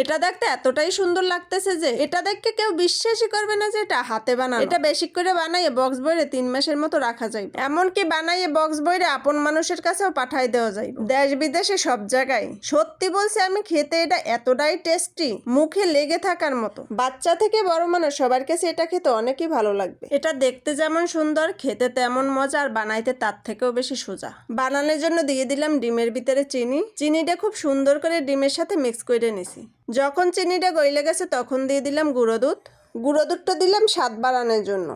এটা দেখতে এতটাই সুন্দর লাগতেছে যে এটা দেখে কেউ বিশ্বাসই করবে না যে এটা হাতে বানানো। এটা বেশি করে বানাইয়ে বক্স বইরে তিন মাসের মতো রাখা যায় এমনকি বানাইয়ে বক্স বইরে আপন মানুষের কাছেও পাঠাই দেওয়া যায় দেশ বিদেশে সব জায়গায়। সত্যি বলছি আমি খেতে এটা এতটাই টেস্টি মুখে লেগে থাকার মতো। বাচ্চা থেকে বড় মানুষ, সবার কাছে এটা খেতে অনেকই ভালো লাগবে। এটা দেখতে যেমন সুন্দর, খেতে তেমন মজা, আর বানাইতে তার থেকেও বেশি সোজা। বানানোর জন্য দিয়ে দিলাম ডিমের ভিতরে চিনি। চিনিটা খুব সুন্দর করে ডিমের সাথে মিক্স করে নিছি। যখন চিনিটা গলে গেছে তখন দিয়ে দিলাম গুঁড়ো দুধ। গুঁড়ো দুধটা দিলাম স্বাদ বাড়ানোর জন্য।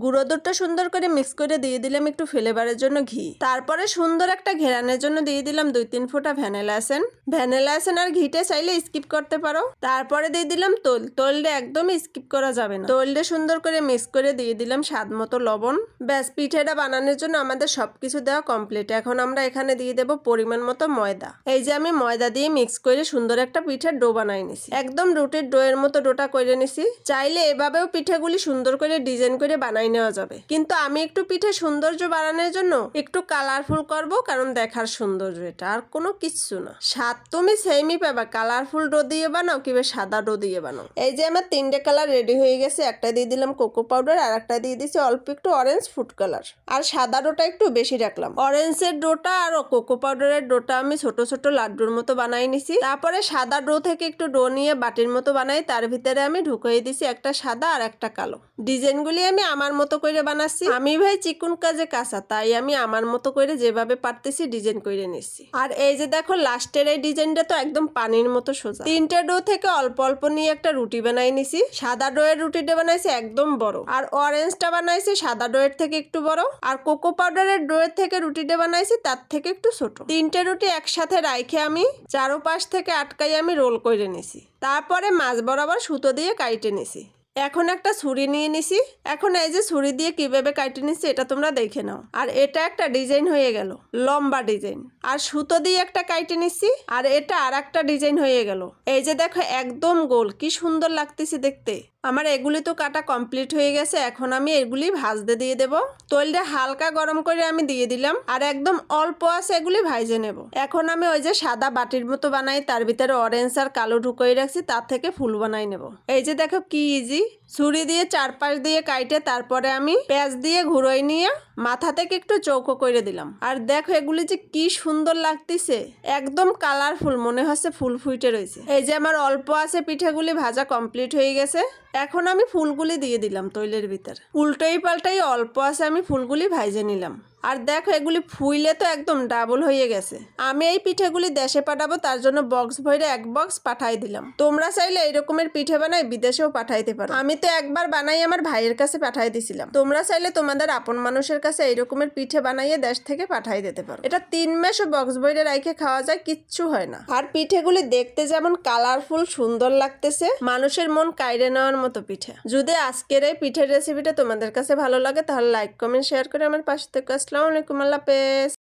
গুঁড়ো দুধটা সুন্দর করে মিক্স করে দিয়ে দিলাম একটু ফ্লেভারের জন্য ঘি। তারপরে সুন্দর একটা ঘেরানোর জন্য দিয়ে দিলাম দুই তিন ফোঁটা ভ্যানিলা এসেন ভ্যানিলা আর ঘিটা চাইলে স্কিপ করতে পারো। তারপরে দিয়ে দিলাম তোল। তোলটা একদমই স্কিপ করা যাবে না। তোলটা সুন্দর করে মিক্স করে দিয়ে দিলাম স্বাদ মতো লবণ। ব্যাস, পিঠেটা বানানোর জন্য আমাদের সবকিছু দেওয়া কমপ্লিট এখন আমরা এখানে দিয়ে দেবো পরিমাণ মতো ময়দা। এই যে আমি ময়দা দিয়ে মিক্স করে সুন্দর একটা পিঠের ডো বানাই নিছি। একদম রুটির ডোয়ের মতো ডোটা করে নিছি। চাইলে এভাবেও পিঠেগুলি সুন্দর করে ডিজাইন করে বানাই নেওয়া যাবে। কিন্তু আমি একটু পিঠে সৌন্দর্য বাড়ানোর জন্য একটু কালারফুল করব, কারণ দেখার সৌন্দর্য এটা আর কোনো কিচ্ছু না। স্বাদ তুমি সেমই পাবা, কালারফুল ডো দিয়ে বানাও কিংবা সাদা ডো দিয়ে বানাও। এই যে আমার তিনটে কালার রেডি হয়ে গেছে, একটা দিয়ে দিলাম কোকো পাউডার আর একটা দিয়ে দিছি অল্প একটু অরেঞ্জ ফুড কালার আর সাদা ডোটা একটু বেশি রাখলাম। অরেঞ্জের ডোটা আর কোকো পাউডারের ডোটা আমি ছোট ছোট লাড্ডুর মতো বানাই নিছি। তারপরে সাদা ডো থেকে একটু ডো নিয়ে বাটির মতো বানাই, তার ভিতরে আমি ঢুকিয়ে দিছি একটা সাদা আর একটা কালো। ডিজাইনগুলি আমি আমার মতো করে বানাচ্ছি। আমি ভাই চিকুন কাজে কাঁচা, তাই আমি আমার মতো করে যেভাবে পারতেছি ডিজাইন করে নিচ্ছি। আর এই যে দেখো, লাস্টের এই ডিজাইনটা তো একদম পানির মতো সোজা। তিনটে ডো থেকে অল্প অল্প নিয়ে একটা রুটি বানাই নিছি। সাদা ডোয়ের রুটিটা বানাইছি একদম বড়। আর অরেঞ্জটা বানাইছি সাদা ডোয়ের থেকে একটু বড়। আর কোকো পাউডারের ডোয়ের থেকে রুটিটা বানাইছি তার থেকে একটু ছোট। তিনটে রুটি একসাথে রাইখে আমি চারোপাশ থেকে আটকাই আমি রোল করে নিছি। তারপরে মাছ বরাবর সুতো দিয়ে কাইটে নিছি। এখন একটা ছুরি নিয়ে নিছি। এখন এই যে ছুরি দিয়ে কীভাবে কাটে নিছি এটা তোমরা দেখে নাও। আর এটা একটা ডিজাইন হয়ে গেল, লম্বা ডিজাইন। আর সুতো দিয়ে একটা কাইটে নিছি, আর এটা আর একটা ডিজাইন হয়ে গেল। এই যে দেখো, একদম গোল। কি সুন্দর লাগতেছে দেখতে। আমার এগুলি তো কাটা কমপ্লিট হয়ে গেছে, এখন আমি এগুলি ভাজতে দিয়ে দেব। তৈলটা হালকা গরম করে আমি দিয়ে দিলাম, আর একদম অল্প আছে এগুলি ভাইজে নেব। এখন আমি ওই যে সাদা বাটির মতো বানাই, তার ভিতরে অরেঞ্জ আর কালো ঢুকিয়ে রাখছি, তার থেকে ফুল বানাই নেব। এই যে দেখো কি ইজি ছুরি দিয়ে চারপাশ দিয়ে কাইটে, তারপরে আমি পেঁয়াজ দিয়ে ঘুরোই নিয়ে মাথা থেকে একটু চৌকো করে দিলাম। আর দেখো এগুলি যে কি সুন্দর লাগতেছে, একদম কালারফুল মনে হচ্ছে ফুল ফুইটে রয়েছে। এই যে আমার অল্প আছে পিঠেগুলি ভাজা কমপ্লিট হয়ে গেছে। এখন আমি ফুলগুলি দিয়ে দিলাম তৈলের ভিতর। উল্টোই পাল্টাই অল্প আছে আমি ফুলগুলি ভাইজে নিলাম। আর দেখো, এগুলি ফুইলে তো একদম ডাবল হয়ে গেছে। আমি এই পিঠেগুলি দেশে পাঠাবো, তার জন্য বক্স ভরে এক বক্স পাঠাই দিলাম। তোমরা চাইলে এই রকমের পিঠে বানাই বিদেশেও পাঠাইতে পারো। আমি তো একবার বানাই আমার ভাইয়ের কাছে পাঠাই দিছিলাম। তোমরা চাইলে তোমাদের আপন মানুষের কাছে এই রকমের পিঠে বানাইয়ে দেশ থেকে পাঠাই দিতে পারো। এটা তিন মাসও বক্স বইরে রাইখে খাওয়া যায়, কিচ্ছু হয় না। আর পিঠেগুলি দেখতে যেমন কালারফুল সুন্দর লাগতেছে, মানুষের মন কাইরে নেওয়ার মতো পিঠে। যদি আজকের এই পিঠের রেসিপিটা তোমাদের কাছে ভালো লাগে, তাহলে লাইক কমেন্ট শেয়ার করে আমার পাশে থেকে Assalamualaikum Allah Hafiz.